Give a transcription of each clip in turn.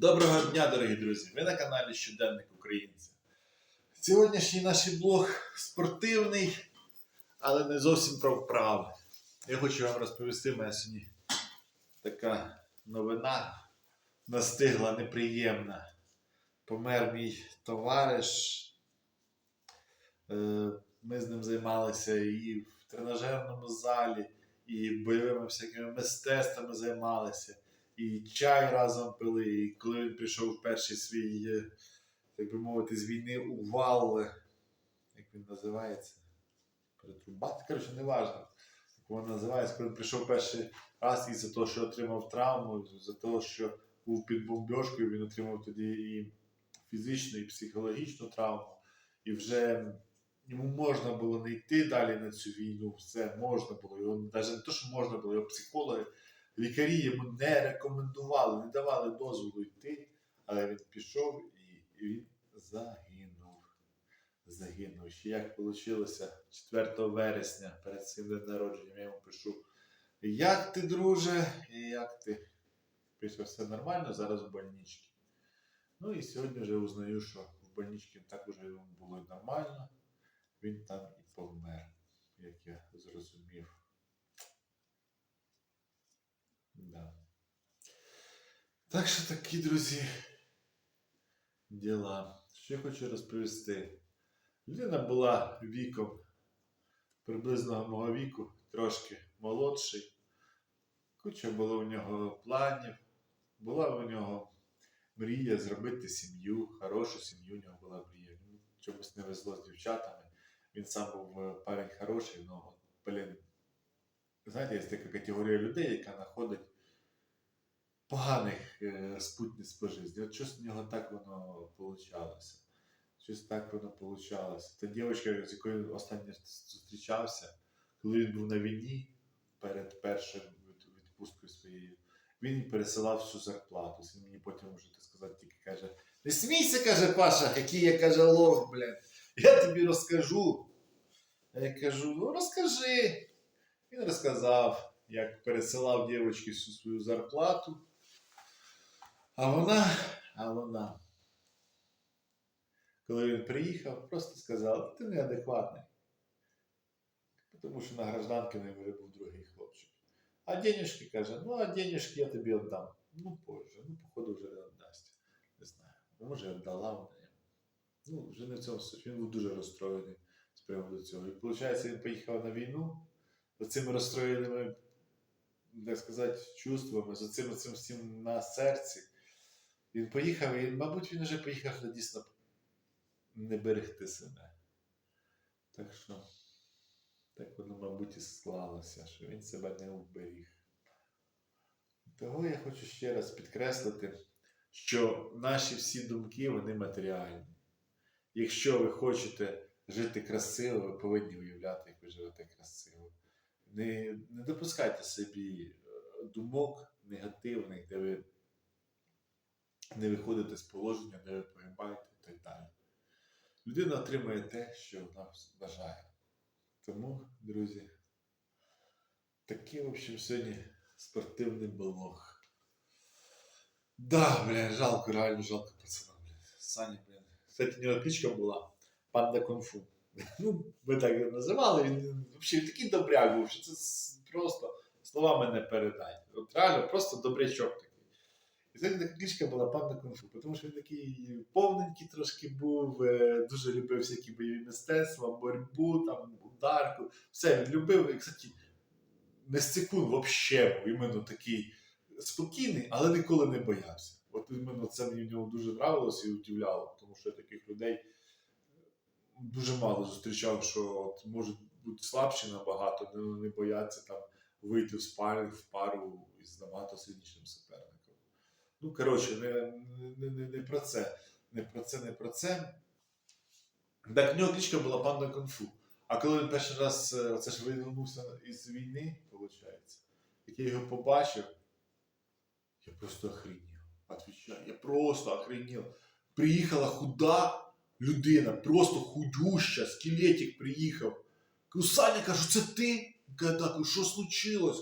Доброго дня, дорогі друзі! Ви на каналі Щоденник Українця. Сьогоднішній наш блог спортивний, але не зовсім про вправи. Я хочу вам розповісти, мене сьогодні така новина настигла неприємна. Помер мій товариш. Е, Ми з ним займалися і в тренажерному залі, і бойовими всякими мистецтвами займалися і чай разом пили. І коли він прийшов в перший свій, е, так би мовити, з війни у вал, е, як він називається? Перетрубати, коротше, не важливо. Як воно називається, коли він прийшов перший раз із-за того, що отримав травму, за того, що був під бомбьошкою, він отримав тоді і фізичну, і психологічну травму. І вже йому можна було не йти далі на цю війну, все можна було. Його навіть не те, що можна було, його психологи Лікарі йому не рекомендували, не давали дозволу йти, але він пішов і, він загинув. Загинув. Ще як вийшло 4 вересня перед цим днем народження, я йому пишу: Як ти, друже, і як ти? Пише, все нормально, зараз в больничці. Ну і сьогодні вже узнаю, що в больничці також йому було нормально, він там і помер, як я зрозумів. Да. Так що такі, друзі, діла. Що я хочу розповісти. Людина була віком приблизно мого віку, трошки молодший. Куча було у нього планів, була у нього мрія зробити сім'ю, хорошу сім'ю у нього була мрія. Чомусь не везло з дівчатами. Він сам був е, парень хороший, але, блін, знаєте, є така категорія людей, яка знаходить поганих е, спутниць по житті. От щось в нього так воно получалося. Щось так воно получалося. Та дівчинка, з якою останнє зустрічався, коли він був на війні перед першим відпусткою своєю, він пересилав всю зарплату. Він мені потім вже так сказати, тільки каже: Не смійся, каже Паша, який я каже лох, блядь. Я тобі розкажу. Я кажу, ну розкажи. Він розказав, як пересилав дівчинці всю свою зарплату. А вона, а вона, коли він приїхав, просто сказала, ти неадекватний. Тому що на гражданки нього вже був другий хлопчик. А денежки каже, ну а денежки я тобі віддам. Ну, позже, ну, походу, вже не віддасть. Не знаю. Може, віддала вона йому. Ну, вже не в цьому суть. Він був дуже розстроєний з приводу цього. І виходить, він поїхав на війну з цими розстроєними, як сказати, чувствами, з цим, цим всім на серці. Він поїхав, і, мабуть, він вже поїхав на дійсно не берегти себе. Так що, так воно, мабуть, і склалося, що він себе не вберіг. Того я хочу ще раз підкреслити, що наші всі думки, вони матеріальні. Якщо ви хочете жити красиво, ви повинні уявляти, як ви живете красиво. Не, не допускайте собі е, думок негативних, де ви не виходите з положення, де ви погибаєте і так далі. Людина отримує те, що вона бажає. Тому, друзі, такий, в общем, сьогодні спортивний блог. Да, бля, жалко, реально жалко пацана, бля. Саня, блін. Кстати, у нього кличка була Панда Кунг-фу. Ну, ми так його називали, він взагалі такий добряк був, що це просто словами не передати. От реально, просто добрячок такий. Це така кличка була Панда Кунг-фу, тому що він такий повненький трошки був, е, дуже любив всякі бойові мистецтва, боротьбу, там, ударку. Все, він любив. І, кстати, не секунд взагалі був іменно такий спокійний, але ніколи не боявся. От іменно це мені в нього дуже нравилось і удивляло, тому що я таких людей дуже мало зустрічав, що от можуть бути слабші набагато, не бояться там вийти в спаринг, в пару із набагато сильнішим суперником. Ну, коротше, не, не, не, не про це. Не про це, не про це. Так, в нього кличка була панда Конфу. А коли він перший раз е, оце ж вивернувся із війни, виходить, як я його побачив, я просто охренів. Отвечаю, я просто охренів. Приїхала худа людина, просто худюща, скелетик приїхав. Саня, кажу, це ти? Каже, так, що случилось?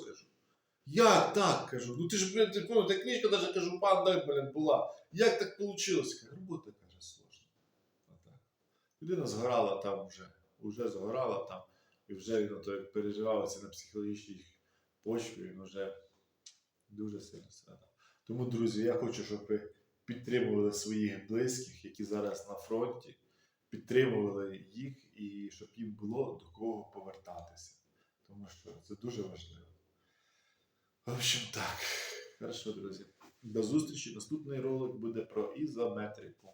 Як так? кажу. Ну ти ж, блін, ти пам'ятаєш, та книжка навіть кажу, панда, блін, була. Як так вийшло? Робота каже, сложна. Людина згорала там вже, вже згорала там, і вже він ото як переживалося на психологічній почві, він вже дуже сильно страдав. Тому, друзі, я хочу, щоб ви підтримували своїх близьких, які зараз на фронті, підтримували їх і щоб їм було до кого повертатися. Тому що це дуже важливо. В общем, так. Хорошо, друзі. До зустрічі. Наступний ролик буде про ізометрику.